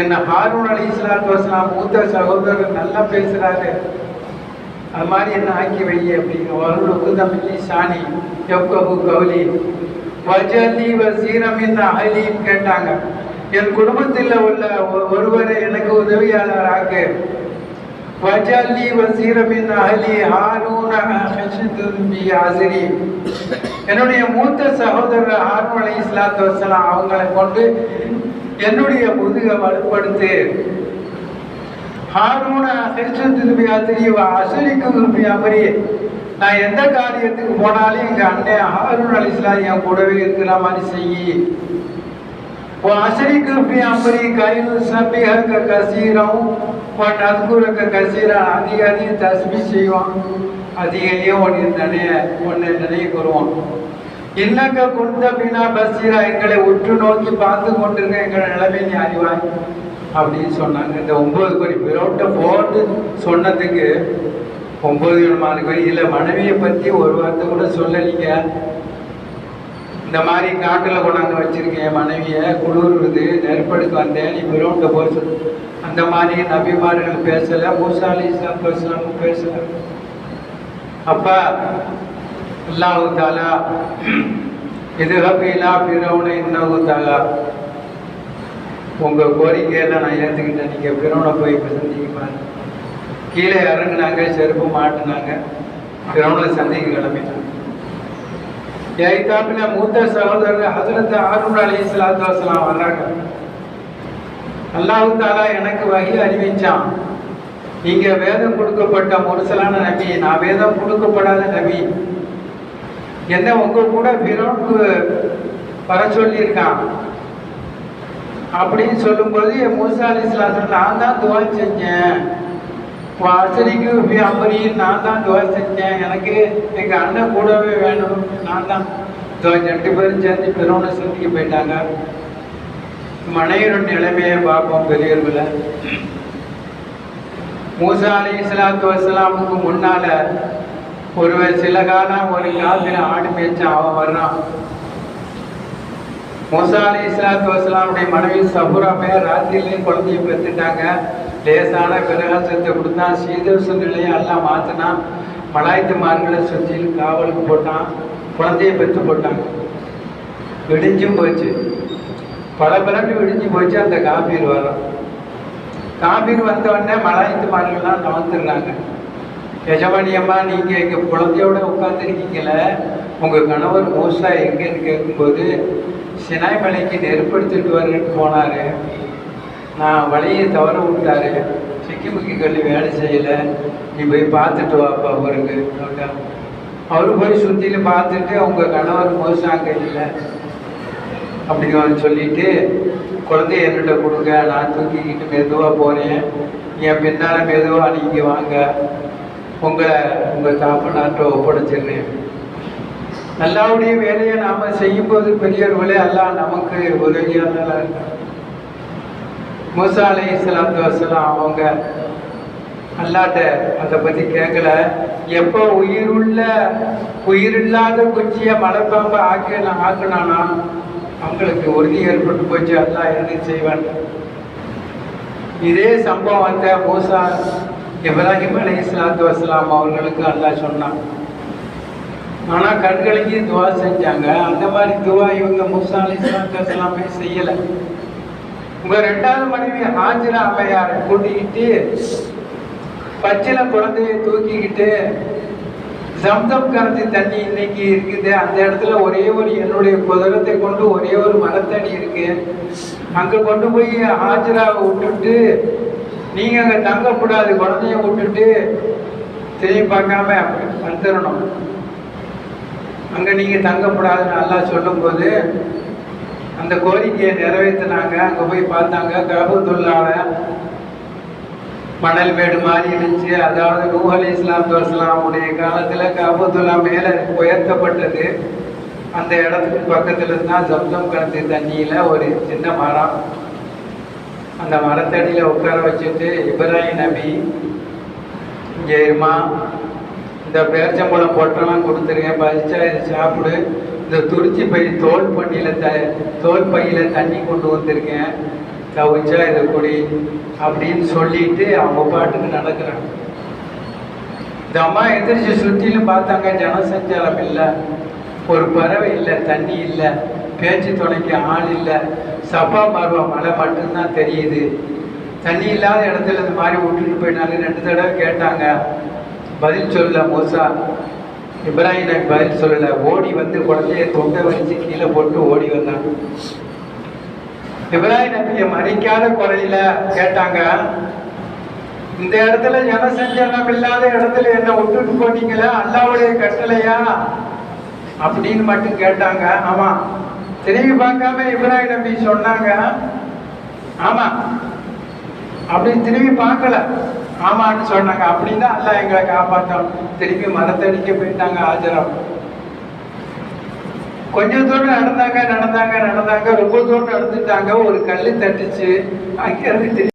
என்ன ஹாரூன் அலி இஸ்லாத்து வஸ்லாம் மூத்த சகோதரர் நல்லா பேசுகிறாரு அது மாதிரி என்ன ஆக்கி வை அப்படிங்க வருளுக்கு உகுதமில்லி சாணி எவ்வளவு கவுலி. வஜலி வசீரமின் அகலின்னு கேட்டாங்க. என் குடும்பத்தில் உள்ள ஒருவரை எனக்கு உதவியாளர் ஆக்கு. வஜல்லி வசீரமின் அகலி ஹாரூன் ஹஷதுபி ஆசிரி என்னுடைய மூத்த சகோதரர் ஹாரூன் அலை இஸ்லாத்து வசலாம் அவங்களை கொண்டு என்னுடைய முதுக வலுப்படுத்து. ஹாரூன அசரிச்சு திரும்பியா தெரியவா அசரிக்கு திரும்பி அமரி நான் எந்த காரியத்துக்கு போனாலும் எங்கள் அண்ணன் ஹாரூன் அலி என் கூடவே இருக்கிற மாதிரி செய்யி. உன் அசரிக்கு திரும்பி அமரி கையில் சபிகக்க கசீரம் உன் நற்குறக்க கசீரம் அதிகம் தஸ்மி செய்வான். அதிகையும் உன் நினைய உன்னை நினைவு வருவான் இன்னக்க குந்த அப்படின்னா பசீரா எங்களை உற்று நோக்கி பார்த்து கொண்டிருக்க எங்களை நிலைமை நீ அறிவாய் அப்படின்னு சொன்னாங்க. இந்த ஒன்பது கோடி பிறோட்ட போட்டு சொன்னதுக்கு ஒன்பது விதமான கோடி. இல்லை மனைவியை பற்றி ஒரு வார்த்தை கூட சொல்லலீங்க. இந்த மாதிரி காட்டில் கொண்டாந்து வச்சிருக்கேன் மனைவியை. குளிர்றது நெருப்படுத்து வந்தேன் நீ விரோண்ட போய் அந்த மாதிரி நபிமார்கள் பேசலை மூசா இஸ்லாம் பேசலாம் பேசலை. அப்பா அல்லாஹு தாலா இது ஹபீலா இன்னகு தாலா உங்கள் கோரிக்கையெல்லாம் நான் ஏற்றுக்கிட்டேன் நீங்கள் பிறவனை போய் இப்போ சந்திக்க கீழே இறங்குனாங்க செருப்பு மாட்டினாங்க. பிறவனை சந்திக்க கிளம்பிட்டாங்க. எய்தாப்புல மூத்த சகோதரர் ஹசரத் ஹாரூன் அலி இஸ்லாத்து வசலாம் வர்றாங்க. அல்லாஹு தாலா எனக்கு வகி அறிவிச்சான். நீங்க வேதம் கொடுக்கப்பட்ட முரசலான நபி நான் வேதம் கொடுக்கப்படாத நபி. என்ன உங்க கூட பிறோனுக்கு வர சொல்லியிருக்கான்? அப்படின்னு சொல்லும்போது மூசா அலி இஸ்லாத்து நான் தான் துவா செஞ்சேன். வாசலிக்கு அம்பரி நான் தான் துவா செஞ்சேன். எனக்கு எங்கள் அண்ணன் கூடவே வேணும். நான் தான் துவா ரெண்டு பேரும் சேர்ந்து பெருவனை சந்திக்க போயிட்டாங்க. மனைவியோட நிலைமையை பார்ப்போம் பெரியவர்களை. மூசா அலி இஸ்லாத்து வசலாமுக்கு முன்னால ஒரு சில காலம் ஒரு காலத்தில் ஆடு மேய்ச்சி அவன் வர்றான். மூசா அலி இஸ்லாத்து வசலாமுடைய மனைவி சபுராமே பேர் ராத்திரிலேயே குழந்தைய பெற்றுட்டாங்க. லேசான பிரகாசத்தை கொடுத்தான் சீதோஷ நிலையை எல்லாம் மாற்றினான். மலாய்த்து மார்களை சுற்றி காவலுக்கு போட்டான். குழந்தைய பெற்று போட்டாங்க விடிஞ்சும் போச்சு. பல பிறகு விடிஞ்சு போச்சு. அந்த காபீர் வரும் காபீர் வந்த உடனே மலாய்த்து மார்கள்லாம் நவந்துடுறாங்க எஜமானியம்மா நீங்கள் எங்கள் குழந்தையோட உட்காந்துருக்கீங்கள உங்கள் கணவர் மோசா எங்கேன்னு கேட்கும்போது சினாய் மலைக்கு நெருப்படுத்திட்டு வரேன்னு போனார். நான் வழியை தவற விட்டாரு. சிக்கிமுக்கி கல்லி வேலை செய்யலை. நீ போய் பார்த்துட்டு வாப்பா அவருக்கு அப்படின் அவரு போய் சுற்றிலும் பார்த்துட்டு அவங்க கணவர் மோசாங்க இல்லை. அப்படின்னு சொல்லிட்டு குழந்தைய என்னிட்ட கொடுங்க. நான் தூக்கிக்கிட்டு மெதுவாக போகிறேன் என் பின்னால் மெதுவாக நீங்கள் வாங்க. உங்களை உங்கள் தாப்பனாற்ற ஒப்படைச்சிடுறேன் அல்லாவுடைய வேலையை நாம் செய்யும்போது பெரியவர்களே அல்லாஹ் நமக்கு உதவியானதாக இருக்கார். மூசா அலை வசலாம் அவங்க அல்லாட்ட அதை பற்றி கேட்கல எப்போ உயிருள்ள உயிரில்லாத குச்சியை மலைப்பாம்பை ஆக்கி ஆக்கினானா அவங்களுக்கு உறுதி ஏற்பட்டு போச்சு. அல்லா என்ன செய்வான். இதே சம்பவம் அந்த மூசா இப்ராஹிம் அலி இஸ்லாத்து வஸ்லாம் அவர்களுக்கு அல்லா சொன்னான். ஆனால் கண்களுக்கு துவா செஞ்சாங்க. அந்த மாதிரி துவா இவங்க முசா அலி இஸ்லாத்து வஸ்லாமே செய்யலை. உங்க ரெண்டாவது மனைவி ஹாஜிரா அம்மையாரை கூட்டிக்கிட்டு பச்சில குழந்தைய தூக்கிக்கிட்டு ஜம்சம் கரத்தி தண்ணி இன்னைக்கு இருக்குது. அந்த இடத்துல ஒரே ஒரு என்னுடைய குதிரத்தை கொண்டு ஒரே ஒரு மரத்தடி இருக்கு. அங்க கொண்டு போய் ஆஜராவை விட்டுட்டு நீங்க அங்க தங்கக்கூடாது குழந்தைய விட்டுட்டு திரும்பி பார்க்காம வந்துடணும். அங்க நீங்க தங்கக்கூடாதுன்னு நல்லா சொல்லும்போது அந்த கோரிக்கையை நிறைவேற்றினாங்க அங்கே போய் பார்த்தாங்க கபூத்துள்ளால மணல் மேடு மாறி இருந்துச்சு. அதாவது நூஹ் அலி இஸ்லாம் உடைய காலத்தில் கபூத்துல்லா மேலே உயர்த்தப்பட்டது. அந்த இடத்துக்கு பக்கத்துல இருந்தால் ஜம்சம் கலந்து தண்ணியில் ஒரு சின்ன மரம். அந்த மரத்தடியில் உட்கார வச்சுட்டு இப்ராஹிம் நபி இங்கே இருமா இந்த பேர்ச்சம்பழம் பொட்டெல்லாம் கொடுத்துருங்க பறிச்சா இதை சாப்பிடு. இந்த துருச்சி பை தோல் பண்ணியில் த தோல் பையில் தண்ணி கொண்டு வந்திருக்கேன். தவிச்சா இதை குடி அப்படின்னு சொல்லிட்டு அவங்க பாட்டுக்கு நடக்கிறாங்க. இந்த அம்மா எந்திரிச்சு சுற்றிலும் பார்த்தாங்க ஜனசஞ்சாரம் இல்லை. ஒரு பறவை இல்லை தண்ணி இல்லை. பேச்சு துணைக்கு ஆள் இல்லை. சப்பா பார்வா மலை மட்டும்தான் தெரியுது. தண்ணி இல்லாத இடத்துல இந்த மாதிரி விட்டுட்டு போயினாலும் ரெண்டு தடவை கேட்டாங்க. பதில் சொல்லல மோசா. இப்ராஹிம் நபி பதில் சொல்லல. ஓடி வந்து குழந்தைய தொண்டை வலிச்சு கீழே போட்டு ஓடி வந்தாங்க இப்ராஹிம் நபியை மறைக்காத குறையில கேட்டாங்க. இந்த இடத்துல ஜனசஞ்சலம் இல்லாத இடத்துல என்ன விட்டுட்டு போனீங்களா? அல்லாவுடைய கட்டளையா? அப்படின்னு மட்டும் கேட்டாங்க. ஆமா. திரும்பி பார்க்காம இப்ராஹிம் நபி சொன்னாங்க. ஆமா. அப்படி திரும்பி பார்க்கல. ஆமான்னு சொன்னாங்க. அப்படின்னா அல்லாஹ் எங்களை காப்பாற்றோம் திரும்பி மரத்தடிக்க போயிட்டாங்க ஆஜரம். கொஞ்சம் தூரம் நடந்தாங்க நடந்தாங்க நடந்தாங்க. ரொம்ப தூரம் நடந்துட்டாங்க. ஒரு கல் தட்டுச்சு. அங்கே இருந்து